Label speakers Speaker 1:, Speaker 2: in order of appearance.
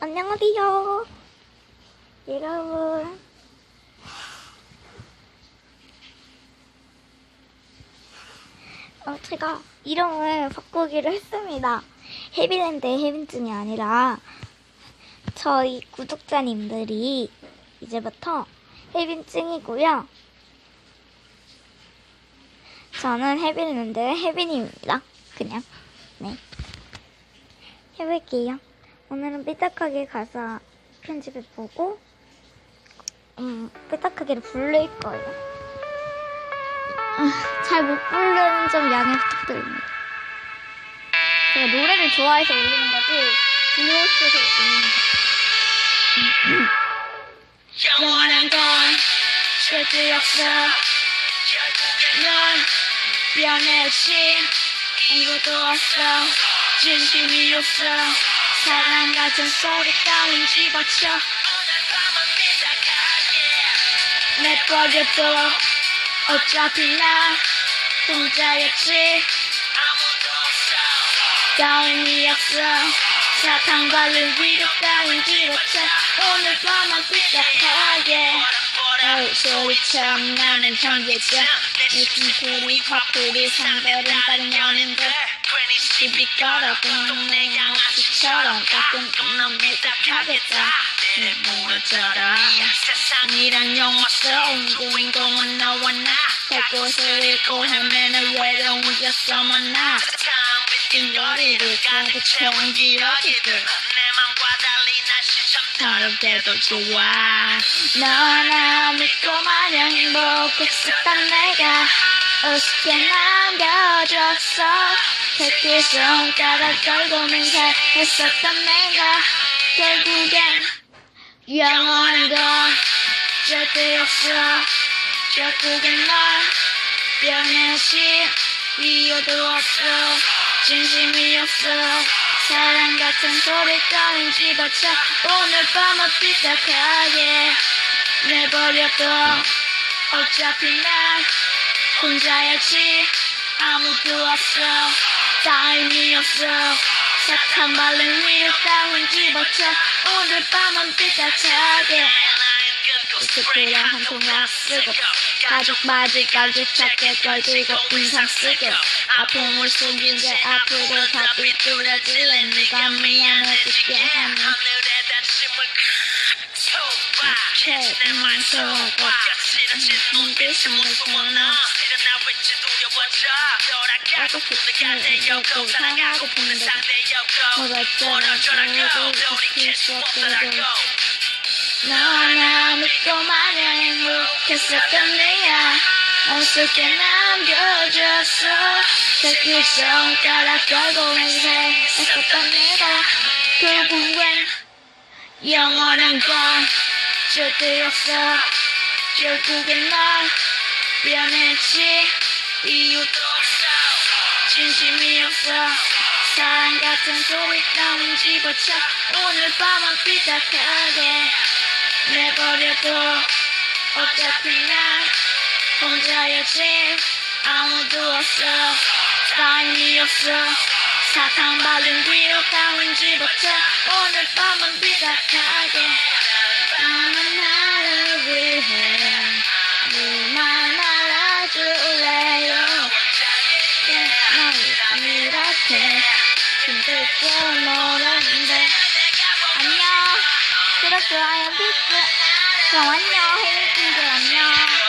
Speaker 1: 안녕하세요. 여러분. 어, 제가 이름을 바꾸기로 했습니다. 해비랜드 해빈증이 아니라 저희 구독자님들이 이제부터 해빈증이고요. 저는 해빈랜드 해빈입니다. 그냥 네 해볼게요. 오늘은 삐딱하게 가사 편집해 보고 음 삐딱하게를 부를 거예요. 아, 잘못 부르는 점 양해 부탁드립니다. 제가 노래를 좋아해서 올리는 거지 불러서 올리는 거. 영원한 건 절대 없어. 넌 변했지 아무것도 없어 진심이 없어 사랑 같은 소리 따윈 집어쳐. 내 버려둬 어차피 나 혼자였지. 따윈이 없어. 사탕 바른 위로 따윈 집어쳐. 오늘 밤만 삐딱하게. 어우 소리처럼 나는 현재자 내 숨소리 화풀이 상대는 다른 연인들 시비 걸어보는 내 양아치처럼 가끔 없는 삐딱하겠다. 내 모르처럼 세상이란 영화 속 주인공은 너와 나 벚꽃을 잃고 헤매는 외로운 여서만 나. 빈 거리를 가득 채운 기억이들. 내 맘과 달리 날씨 참 다르게도 좋아. 너나 믿고 마냥 행복했었던 내가 우습게 남겨줬어 새끼 손가락 걸고 맹세했었던 내가 결국엔 영원한 건 절대 없어. 결국엔 널 변했지 이유도 없어. 진심이 없어. 사랑 같은 소리 따윈 집어쳐 오늘 밤은 삐딱하게 내버려둬. 어차피 난 혼자였지 아무도 없어 따윈이 없어. 사탕 바른 위로 따윈 집어쳐. 오늘 밤은 삐딱하게. 스프랑 한 통화 쓰고 가족 맞이까지 찾게 걸들고 인상 쓰고 아픔을 숨긴 채 앞으로 다 삐뚤어질래 네가 미안해지게 하는 내 맘속고 눈 빛이 무서워나 하고 싶은 내였고 사랑하고픈 데 뭐랬잖아 저도 지킬 수 없더라도 너 하나 믿고 마냥 행복했었던 내야 어떻게 남겨줬어 새끼 손가락 걸고 맹세했었던 내가 결국엔 영원한 건 절대 없어 결국엔 널 변했지. 이유도 없어. 진심이 없어. 사랑 같은 소리 따윈 집어쳐. 오늘 밤은 삐딱하게 내버려둬. 어차피 난 혼자였지. 아무도 없어. 없어. 사탕 바른 뒤로 따윈 집어쳐. 오늘 밤은 삐딱하게 같아 근데 뛰어놀았는데 안녕. 그렇고 하얀 피스 그럼 안녕. 헤이킹들 안녕.